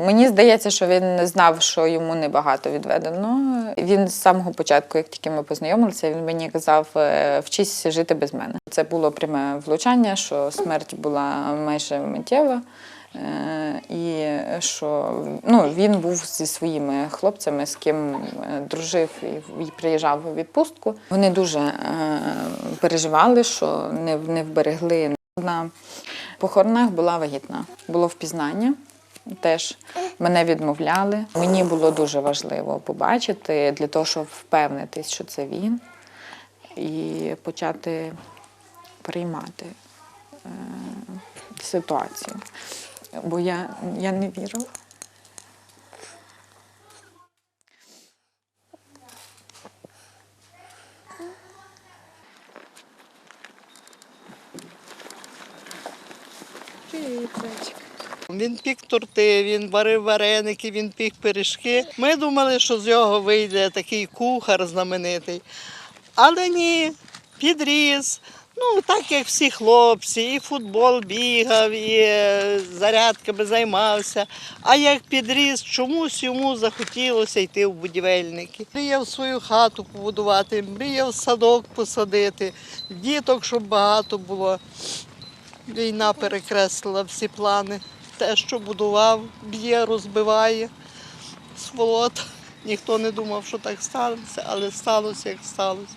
Мені здається, що він не знав, що йому небагато відведено. Він з самого початку, як тільки ми познайомилися, він мені казав: е, вчись жити без мене. Це було пряме влучання, що смерть була майже миттєва. е, І що ну, він був зі своїми хлопцями, з ким е, дружив і, приїжджав у відпустку. Вони дуже переживали, що не вберегли. На похоронах була вагітна. Було впізнання. Теж мене відмовляли. Мені було дуже важливо побачити для того, щоб впевнитись, що це він, і почати приймати е, ситуацію. Бо я, я не вірила. Привіт, зайчик. Він пік торти, він варив вареники, він пік пиріжки. Ми думали, що з нього вийде такий кухар знаменитий. Але ні, підріс. Ну, так як всі хлопці, і футбол бігав, і е, зарядками займався. А як підріс, чомусь йому захотілося йти в будівельники. Мріяв свою хату побудувати, мріяв садок посадити, діток, щоб багато було. Війна перекреслила всі плани. Те, що будував, б'є, розбиває. Сволота. Ніхто не думав, що так станеться, але сталося, як сталося.